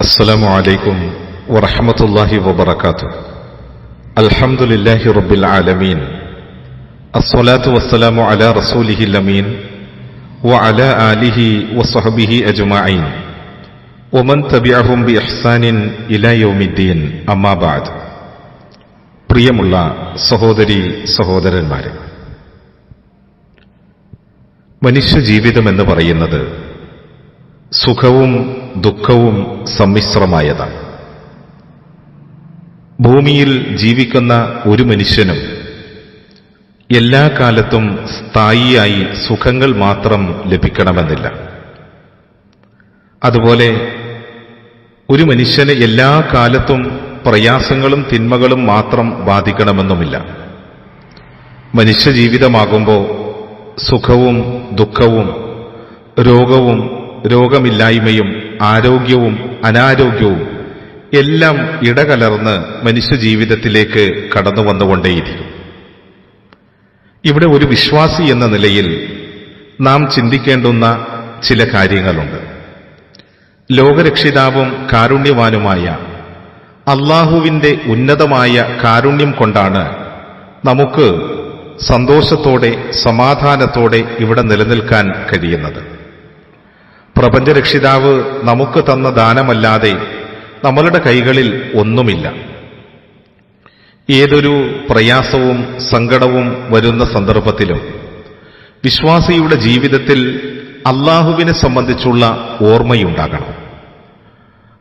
السلام عليكم ورحمة الله وبركاته الحمد لله رب العالمين الصلاة والسلام على رسوله الأمين وعلى آله وصحبه أجمعين ومن تبعهم بإحسان إلى يوم الدين أما بعد പ്രിയമുള്ള സഹോദരി സഹോദരന്മാരെ മനുഷ്യ ജീവിതം എന്ന് പറയുന്നത് സുഖവും ദുഃഖവും സമ്മിശ്രമായതാണ്. ഭൂമിയിൽ ജീവിക്കുന്ന ഒരു മനുഷ്യനും എല്ലാ കാലത്തും സ്ഥായിയായി സുഖങ്ങൾ മാത്രം ലഭിക്കണമെന്നില്ല. അതുപോലെ ഒരു മനുഷ്യനെ എല്ലാ കാലത്തും പ്രയാസങ്ങളും തിന്മകളും മാത്രം ബാധിക്കണമെന്നുമില്ല. മനുഷ്യജീവിതമാകുമ്പോൾ സുഖവും ദുഃഖവും രോഗവും രോഗമില്ലായ്മയും ആരോഗ്യവും അനാരോഗ്യവും എല്ലാം ഇടകലർന്ന് മനുഷ്യജീവിതത്തിലേക്ക് കടന്നു വന്നുകൊണ്ടേയിരിക്കും. ഇവിടെ ഒരു വിശ്വാസി എന്ന നിലയിൽ നാം ചിന്തിക്കേണ്ടുന്ന ചില കാര്യങ്ങളുണ്ട്. ലോകരക്ഷിതാവും കാരുണ്യവാനുമായ അള്ളാഹുവിന്റെ ഉന്നതമായ കാരുണ്യം കൊണ്ടാണ് നമുക്ക് സന്തോഷത്തോടെ സമാധാനത്തോടെ ഇവിടെ നിലനിൽക്കാൻ കഴിയുന്നത്. പ്രപഞ്ചരക്ഷിതാവ് നമുക്ക് തന്ന ദാനമല്ലാതെ നമ്മളുടെ കൈകളിൽ ഒന്നുമില്ല. ഏതൊരു പ്രയാസവും സങ്കടവും വരുന്ന സന്ദർഭത്തിലും വിശ്വാസിയുടെ ജീവിതത്തിൽ അള്ളാഹുവിനെ സംബന്ധിച്ചുള്ള ഓർമ്മയുണ്ടാകണം.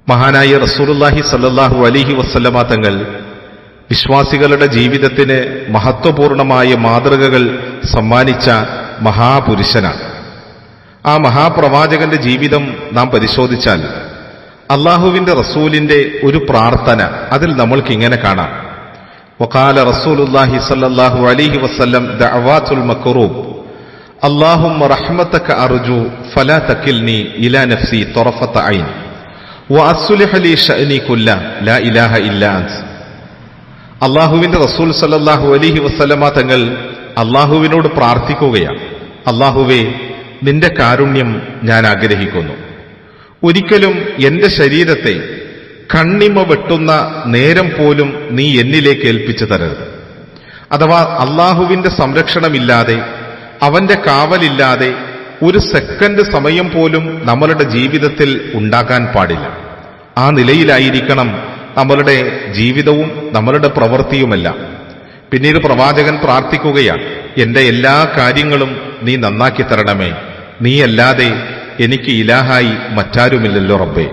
മഹാനായ റസൂലുല്ലാഹി സല്ലാഹു അലിഹി വസ്ല്ലമ തങ്ങൾ വിശ്വാസികളുടെ ജീവിതത്തിന് മഹത്വപൂർണമായ മാതൃകകൾ സമ്മാനിച്ച മഹാപുരുഷനാണ്. ആ മഹാപ്രവാചകന്റെ ജീവിതം നാം പരിശോധിച്ചാൽ അള്ളാഹുവിന്റെ റസൂലിന്റെ ഒരു പ്രാർത്ഥന അതിൽ നമ്മൾക്ക് ഇങ്ങനെ കാണാം. വക്കാല റസൂലുല്ലാഹി സല്ലാഹു അലിഹി വസ്ല്ലം ദഅവാത്തുൽ മക്റൂബ് അള്ളാഹും റഹ്മതക അർജു ഫലാ തക്കിൽനി ഇലാ നഫ്സി തൊറഫത്ത ഐൻ വഅസ്ലിഹ ലി ഷഅനി കുല്ല ലാ ഇലാഹ ഇല്ലാ അള്ളാഹുവിന്റെ റസൂൽ സല്ലല്ലാഹു അലിഹി വസ്ലമ തങ്ങൾ അള്ളാഹുവിനോട് പ്രാർത്ഥിക്കുകയാണ്. അള്ളാഹുവേ നിന്റെ കാരുണ്യം ഞാൻ ആഗ്രഹിക്കുന്നു. ഒരിക്കലും എന്റെ ശരീരത്തെ കണ്ണിമ വെട്ടുന്ന നേരം പോലും നീ എന്നിലേക്ക് ഏൽപ്പിച്ചു തരരുത്. അഥവാ അള്ളാഹുവിന്റെ സംരക്ഷണമില്ലാതെ അവന്റെ കാവലില്ലാതെ ഒരു സെക്കൻഡ് സമയം പോലും നമ്മളുടെ ജീവിതത്തിൽ ഉണ്ടാകാൻ പാടില്ല. ആ നിലയിലായിരിക്കണം നമ്മളുടെ ജീവിതവും നമ്മളുടെ പ്രവൃത്തിയുമെല്ലാം. പിന്നീട് പ്രവാചകൻ പ്രാർത്ഥിക്കുകയാണ് എന്റെ എല്ലാ കാര്യങ്ങളും നീ നന്നാക്കി തരണമേ. നീയല്ലാതെ എനിക്ക് ഇലാഹായി മറ്റാരുമില്ലല്ലോ റബ്ബേ.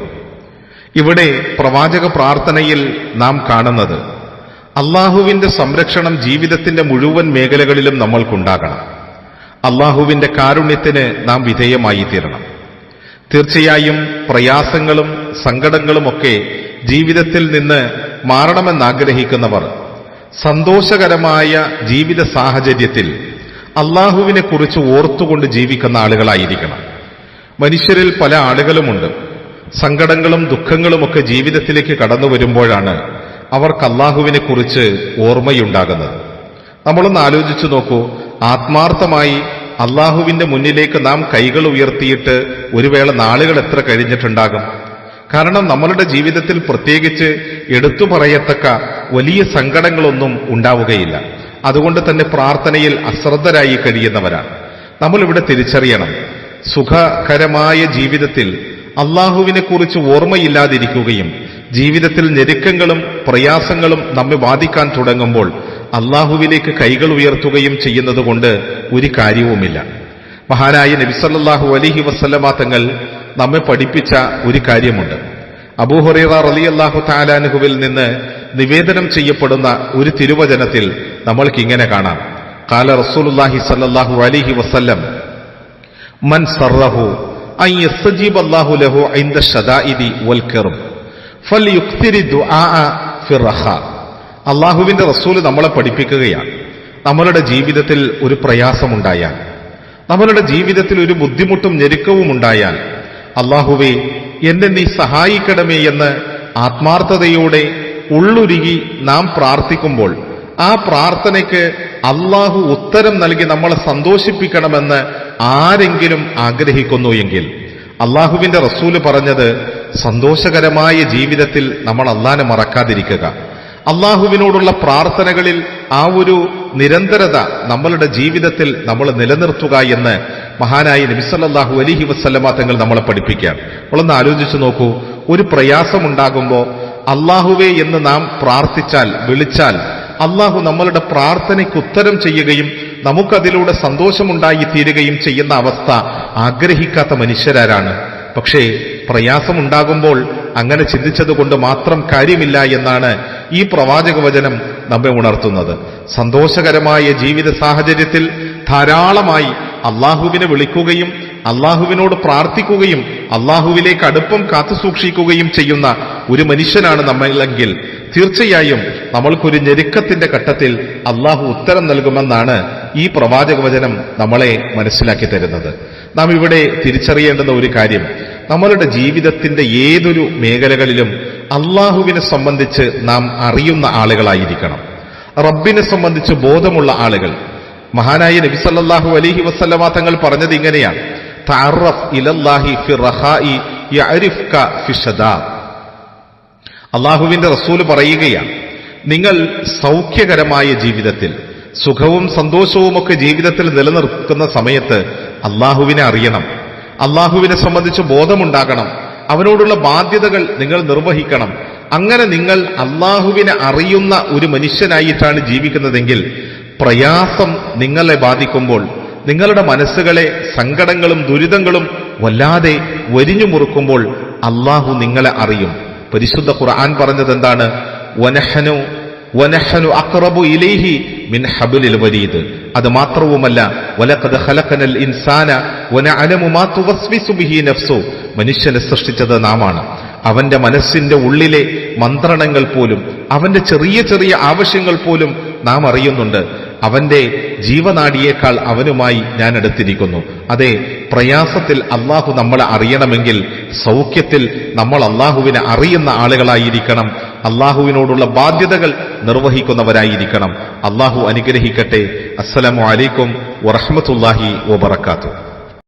ഇവിടെ പ്രവാചക പ്രാർത്ഥനയിൽ നാം കാണുന്നത് അള്ളാഹുവിന്റെ സംരക്ഷണം ജീവിതത്തിന്റെ മുഴുവൻ മേഖലകളിലും നമ്മൾക്കുണ്ടാകണം. അള്ളാഹുവിന്റെ കാരുണ്യത്തിന് നാം വിധേയമായി തീരണം. തീർച്ചയായും പ്രയാസങ്ങളും സങ്കടങ്ങളുമൊക്കെ ജീവിതത്തിൽ നിന്ന് മാറണമെന്നാഗ്രഹിക്കുന്നവർ സന്തോഷകരമായ ജീവിത സാഹചര്യത്തിൽ അള്ളാഹുവിനെ കുറിച്ച് ഓർത്തുകൊണ്ട് ജീവിക്കുന്ന ആളുകളായിരിക്കണം. മനുഷ്യരിൽ പല ആളുകളുമുണ്ട്. സങ്കടങ്ങളും ദുഃഖങ്ങളുമൊക്കെ ജീവിതത്തിലേക്ക് കടന്നു വരുമ്പോഴാണ് അവർക്ക് അള്ളാഹുവിനെ കുറിച്ച് ഓർമ്മയുണ്ടാകുന്നത്. നമ്മളൊന്ന് ആലോചിച്ചു നോക്കൂ. ആത്മാർത്ഥമായി അള്ളാഹുവിന്റെ മുന്നിലേക്ക് നാം കൈകൾ ഉയർത്തിയിട്ട് ഒരു വേള നാളുകൾ എത്ര കഴിഞ്ഞിട്ടുണ്ടാകും? കാരണം നമ്മളുടെ ജീവിതത്തിൽ പ്രത്യേകിച്ച് എടുത്തു പറയത്തക്ക വലിയ സങ്കടങ്ങളൊന്നും ഉണ്ടാവുകയില്ല. അതുകൊണ്ട് തന്നെ പ്രാർത്ഥനയിൽ അശ്രദ്ധരായി കഴിയുന്നവരാണ്. നമ്മൾ ഇവിടെ തിരിച്ചറിയണം. സുഖകരമായ ജീവിതത്തിൽ അള്ളാഹുവിനെ കുറിച്ച് ഓർമ്മയില്ലാതിരിക്കുകയും ജീവിതത്തിൽ ഞെരുക്കങ്ങളും പ്രയാസങ്ങളും നമ്മെ ബാധിക്കാൻ തുടങ്ങുമ്പോൾ അള്ളാഹുവിലേക്ക് കൈകൾ ഉയർത്തുകയും ചെയ്യുന്നത് കൊണ്ട് ഒരു കാര്യവുമില്ല. മഹാനായ നബിസല്ലാഹു അലിഹി വസ്ലമാ തങ്ങൾ നമ്മെ പഠിപ്പിച്ച ഒരു കാര്യമുണ്ട്. അബൂഹുറൈറ റലി അള്ളാഹു താലാനുഹുവിൽ നിന്ന് നിവേദനം ചെയ്യപ്പെടുന്ന ഒരു തിരുവചനത്തിൽ നമ്മൾക്ക് ഇങ്ങനെ കാണാം. കാല റസൂലുല്ലാഹി സല്ലാഹു അലിഹി വസ്ല്ലം മൻ റഖ. അള്ളാഹുവിന്റെ റസൂൽ നമ്മളെ പഠിപ്പിക്കുകയാണ്. നമ്മളുടെ ജീവിതത്തിൽ ഒരു പ്രയാസമുണ്ടായാൽ നമ്മളുടെ ജീവിതത്തിൽ ഒരു ബുദ്ധിമുട്ടും ഞെരുക്കവും ഉണ്ടായാൽ അള്ളാഹുവെ എന്നെ നീ സഹായിക്കണമേ എന്ന് ആത്മാർത്ഥതയോടെ ഉള്ളുരുകി നാം പ്രാർത്ഥിക്കുമ്പോൾ ആ പ്രാർത്ഥനയ്ക്ക് അള്ളാഹു ഉത്തരം നൽകി നമ്മളെ സന്തോഷിപ്പിക്കണമെന്ന് ആരെങ്കിലും ആഗ്രഹിക്കുന്നു എങ്കിൽ അള്ളാഹുവിന്റെ റസൂൽ പറഞ്ഞത് സന്തോഷകരമായ ജീവിതത്തിൽ നമ്മൾ അള്ളാനെ മറക്കാതിരിക്കുക. അള്ളാഹുവിനോടുള്ള പ്രാർത്ഥനകളിൽ ആ ഒരു നിരന്തരത നമ്മളുടെ ജീവിതത്തിൽ നമ്മൾ നിലനിർത്തുക എന്ന് മഹാനായ നബിസല്ലാഹു അലിഹി വസ്ലമ തങ്ങൾ നമ്മളെ പഠിപ്പിക്കുകയാണ്. നമ്മളൊന്ന് ആലോചിച്ചു നോക്കൂ ഒരു പ്രയാസമുണ്ടാകുമ്പോൾ അള്ളാഹുവേ എന്ന് നാം പ്രാർത്ഥിച്ചാൽ വിളിച്ചാൽ അള്ളാഹു നമ്മളുടെ പ്രാർത്ഥനയ്ക്ക് ഉത്തരം ചെയ്യുകയും നമുക്കതിലൂടെ സന്തോഷമുണ്ടായി തീരുകയും ചെയ്യുന്ന അവസ്ഥ ആഗ്രഹിക്കാത്ത മനുഷ്യരാരാണ്. പക്ഷേ പ്രയാസമുണ്ടാകുമ്പോൾ അങ്ങനെ ചിന്തിച്ചതുകൊണ്ട് മാത്രം കാര്യമില്ല എന്നാണ് ഈ പ്രവാചക വചനം നമ്മെ ഉണർത്തുന്നത്. സന്തോഷകരമായ ജീവിത സാഹചര്യത്തിൽ ധാരാളമായി അള്ളാഹുവിനെ വിളിക്കുകയും അള്ളാഹുവിനോട് പ്രാർത്ഥിക്കുകയും അള്ളാഹുവിലേക്ക് അടുപ്പം കാത്തുസൂക്ഷിക്കുകയും ചെയ്യുന്ന ഒരു മനുഷ്യനാണ് നമ്മളെങ്കിൽ തീർച്ചയായും നമ്മൾക്കൊരു ഞെരുക്കത്തിന്റെ ഘട്ടത്തിൽ അള്ളാഹു ഉത്തരം നൽകുമെന്നാണ് ഈ പ്രവാചക വചനം നമ്മളെ മനസ്സിലാക്കി തരുന്നത്. നാം ഇവിടെ തിരിച്ചറിയേണ്ടുന്ന ഒരു കാര്യം നമ്മളുടെ ജീവിതത്തിന്റെ ഏതൊരു മേഖലകളിലും അള്ളാഹുവിനെ സംബന്ധിച്ച് നാം അറിയുന്ന ആളുകളായിരിക്കണം. റബ്ബിനെ സംബന്ധിച്ച് ബോധമുള്ള ആളുകൾ മഹാനായ നബി സല്ലാഹു അലഹി വസല്ലമ തങ്ങൾ പറഞ്ഞത് ഇങ്ങനെയാണ്. അള്ളാഹുവിന്റെ റസൂൽ പറയുകയാണ് നിങ്ങൾ സൗഖ്യകരമായ ജീവിതത്തിൽ സുഖവും സന്തോഷവും ഒക്കെ ജീവിതത്തിൽ നിലനിർത്തുന്ന സമയത്ത് അള്ളാഹുവിനെ അറിയണം. അള്ളാഹുവിനെ സംബന്ധിച്ച് ബോധമുണ്ടാകണം. അവനോടുള്ള ബാധ്യതകൾ നിങ്ങൾ നിർവഹിക്കണം. അങ്ങനെ നിങ്ങൾ അള്ളാഹുവിനെ അറിയുന്ന ഒരു മനുഷ്യനായിട്ടാണ് ജീവിക്കുന്നതെങ്കിൽ പ്രയാസം നിങ്ങളെ ബാധിക്കുമ്പോൾ നിങ്ങളുടെ മനസ്സുകളെ സങ്കടങ്ങളും ദുരിതങ്ങളും വല്ലാതെ വരിഞ്ഞു മുറുക്കുമ്പോൾ അള്ളാഹു നിങ്ങളെ അറിയും. പരിശുദ്ധ ഖുർആൻ പറഞ്ഞത് എന്താണ്? വനഹനു വനഹനു അക്റബു ഇലൈഹി മിൻ ഹബുലിൽ വരീദ് അത് മാത്രവുമല്ല വലഖദ് ഖലഖനൽ ഇൻസാന വനഅലമു മാ തുവസ്വിസു ബിഹി നഫ്സു. മനുഷ്യനെ സൃഷ്ടിച്ചത് നാമാണ്. അവന്റെ മനസ്സിന്റെ ഉള്ളിലെ മന്ത്രണങ്ങൾ പോലും അവന്റെ ചെറിയ ചെറിയ ആവശ്യങ്ങൾ പോലും നാം അറിയുന്നുണ്ട്. അവന്റെ ജീവനാടിയേക്കാൾ അവനുമായി ഞാൻ എടുത്തിരിക്കുന്നു അതെ പ്രയാസത്തിൽ അള്ളാഹു നമ്മളെ അറിയണമെങ്കിൽ സൗഖ്യത്തിൽ നമ്മൾ അള്ളാഹുവിനെ അറിയുന്ന ആളുകളായിരിക്കണം. അള്ളാഹുവിനോടുള്ള ബാധ്യതകൾ നിർവഹിക്കുന്നവരായിരിക്കണം. അള്ളാഹു അനുഗ്രഹിക്കട്ടെ. അസ്സലാമു അലൈക്കും വറഹമത്തല്ലാഹി വബർക്കാത്തു